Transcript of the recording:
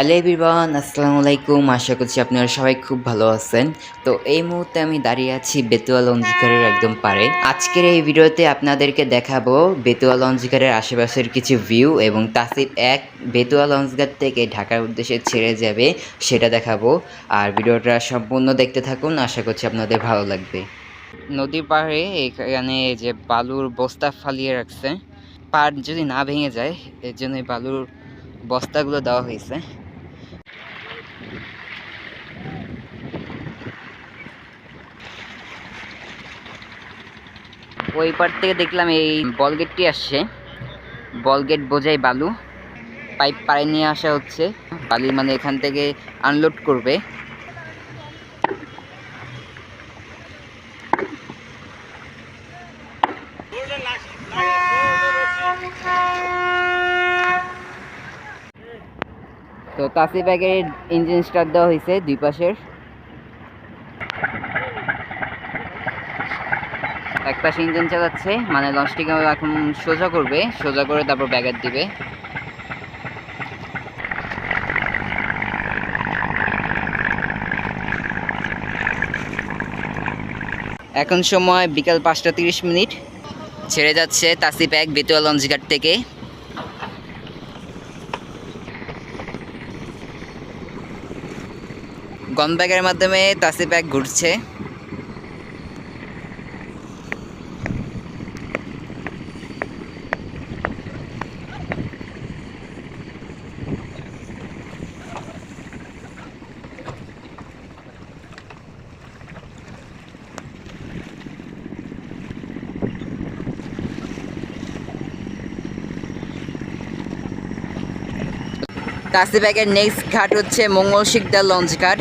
Hello everyone আসসালামু আলাইকুম। আশা করছি আপনারা সবাই খুব ভালো আছেন। তো এই মুহূর্তে আমি দাঁড়িয়ে আছি বেতুয়া লঞ্জিকারের একদম পারে আজকের এই ভিডিওতে আপনাদেরকে দেখাবো বেতুয়া লঞ্জিকারের আশেপাশের কিছু ভিউ এবং তাসিফ এক বেতুয়া লঞ্চঘাট থেকে ঢাকার উদ্দেশ্যে ছেড়ে যাবে সেটা দেখাবো। আর ভিডিওটা সম্পূর্ণ দেখতে থাকুন, আশা করছি আপনাদের ভালো লাগবে। নদীর পাড়ে এখানে যে বালুর বস্তা ফালিয়ে রাখছে। পাড় যদি না ভেঙে যায়, এর জন্য বালুর বস্তাগুলো দেওয়া হয়েছে। ওই পার থেকে দেখলাম এই বল গেটটি আসছে। বল গেট বোঝাই বালু। পাইপ পাড়ে নিয়ে আসা হচ্ছে। বালি মানে এখান থেকে আনলোড করবে। তো তাসি ব্যাগের ইঞ্জিন স্টার্ট দেওয়া হয়েছে দুই পাশের। এক পাশে ইঞ্জিন চালাচ্ছে মানে লঞ্চটিকে এখন সোজা করবে, সোজা করে তারপর ব্যাগের দিবে। এখন সময় বিকাল পাঁচটা তিরিশ মিনিট। ছেড়ে যাচ্ছে তাসি ব্যাগ বেতুয়া লঞ্চঘাট থেকে। গন ব্যাগের মাধ্যমে তাসি ব্যাগ ঘুরছে। তাসি ব্যাগের নেক্সট ঘাট হচ্ছে মঙ্গল শিকদার লঞ্চ ঘাট